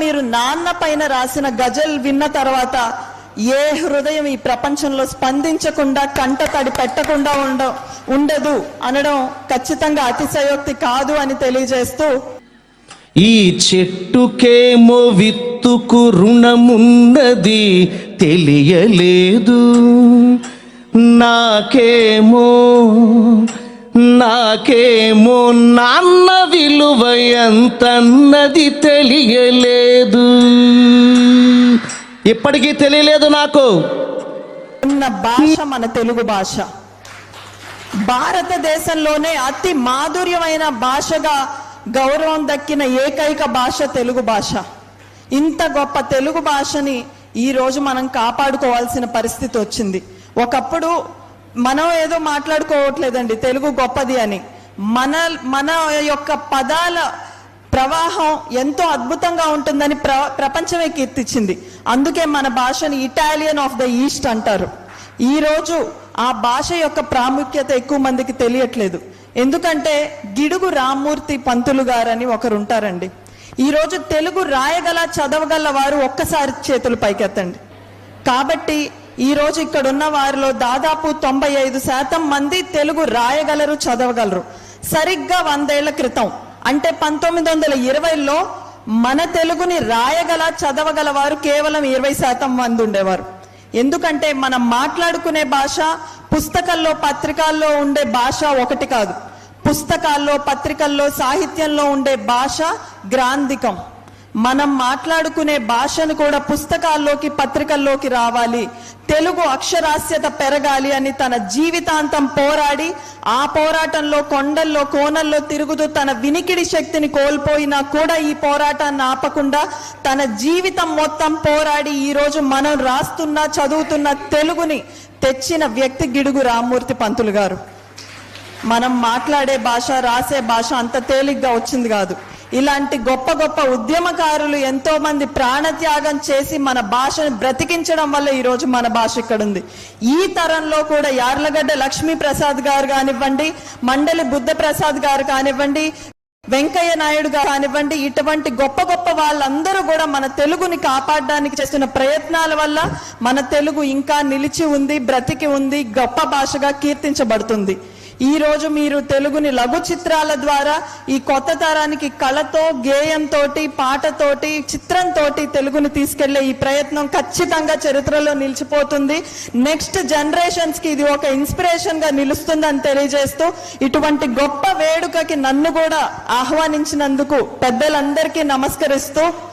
మీరు నాన్న పైన రాసిన గజల్ విన్న తర్వాత ఏ హృదయం ఈ ప్రపంచంలో స్పందించకుండా కంట తడి పెట్టకుండా ఉండ ఉండదు అనడం ఖచ్చితంగా అతిశయోక్తి కాదు అని తెలియజేస్తూ ఈ చెట్టుకేమో విత్తుకు రుణమున్నది తెలియలేదు. నాకేమో నాకేమో నాన్న విలువ ఎంతన్నది తెలియలేదు. ఇప్పటికీ తెలియలేదు నాకు. ఉన్న భాష మన తెలుగు భాష. భారతదేశంలోనే అతి మాధుర్యమైన భాషగా గౌరవం దక్కిన ఏకైక భాష తెలుగు భాష. ఇంత గొప్ప తెలుగు భాషని ఈరోజు మనం కాపాడుకోవాల్సిన పరిస్థితి వచ్చింది. ఒకప్పుడు మనం ఏదో మాట్లాడుకోవట్లేదండి తెలుగు గొప్పది అని. మన మన యొక్క పదాల ప్రవాహం ఎంతో అద్భుతంగా ఉంటుందని ప్ర ప్రపంచమే కీర్తించింది. అందుకే మన భాషని ఇటాలియన్ ఆఫ్ ద ఈస్ట్ అంటారు. ఈ రోజు ఆ భాష యొక్క ప్రాముఖ్యత ఎక్కువ మందికి తెలియట్లేదు. ఎందుకంటే గిడుగు రామ్మూర్తి పంతులు గారని ఒకరు ఉంటారండి. ఈ రోజు తెలుగు రాయగల చదవగల వారు ఒక్కసారి చేతులు పైకెత్తండి. కాబట్టి ఈ రోజు ఇక్కడ ఉన్న వారిలో దాదాపు తొంభై ఐదు శాతం మంది తెలుగు రాయగలరు చదవగలరు. సరిగ్గా వందేళ్ళ క్రితం అంటే పంతొమ్మిది వందల ఇరవైలో మన తెలుగుని రాయగల చదవగల వారు కేవలం ఇరవై శాతం మంది ఉండేవారు. ఎందుకంటే మనం మాట్లాడుకునే భాష పుస్తకాల్లో పత్రికల్లో ఉండే భాష ఒకటి కాదు. పుస్తకాల్లో పత్రికల్లో సాహిత్యంలో ఉండే భాష గ్రాంధికం. మనం మాట్లాడుకునే భాషను కూడా పుస్తకాల్లోకి పత్రికల్లోకి రావాలి. తెలుగు అక్షరాస్యత పెరగాలి అని తన జీవితాంతం పోరాడి ఆ పోరాటంలో కొండల్లో కోనల్లో తిరుగుతూ తన వినికిడి శక్తిని కోల్పోయినా కూడా ఈ పోరాటాన్ని ఆపకుండా తన జీవితం మొత్తం పోరాడి ఈ రోజు మనం రాస్తున్న చదువుతున్న తెలుగుని తెచ్చిన వ్యక్తి గిడుగు రామ్మూర్తి పంతులు గారు. మనం మాట్లాడే భాష రాసే భాష అంత తేలిగ్గా వచ్చింది కాదు. ఇలాంటి గొప్ప గొప్ప ఉద్యమకారులు ఎంతో మంది ప్రాణత్యాగం చేసి మన భాషను బ్రతికించడం వల్ల ఈరోజు మన భాష ఇక్కడ ఉంది ఈ తరంలో కూడా యార్లగడ్డ లక్ష్మీ ప్రసాద్ గారు కానివ్వండి మండలి బుద్ధ ప్రసాద్ గారు కానివ్వండి వెంకయ్య నాయుడు గారు కానివ్వండి ఇటువంటి గొప్ప గొప్ప వాళ్ళందరూ కూడా మన తెలుగుని కాపాడడానికి చేస్తున్న ప్రయత్నాల వల్ల మన తెలుగు ఇంకా నిలిచి ఉంది బ్రతికి ఉంది గొప్ప భాషగా కీర్తించబడుతుంది. ఈరోజు మీరు తెలుగుని లఘు చిత్రాల ద్వారా ఈ కొత్త తరానికి కళతో గేయంతో పాటతోటి చిత్రంతో తెలుగుని తీసుకెళ్ళే ఈ ప్రయత్నం ఖచ్చితంగా చరిత్రలో నిలిచిపోతుంది. నెక్స్ట్ జనరేషన్స్కి ఇది ఒక ఇన్స్పిరేషన్గా నిలుస్తుందని తెలియజేస్తూ ఇటువంటి గొప్ప వేడుకకి నన్ను కూడా ఆహ్వానించినందుకు పెద్దలందరికీ నమస్కరిస్తూ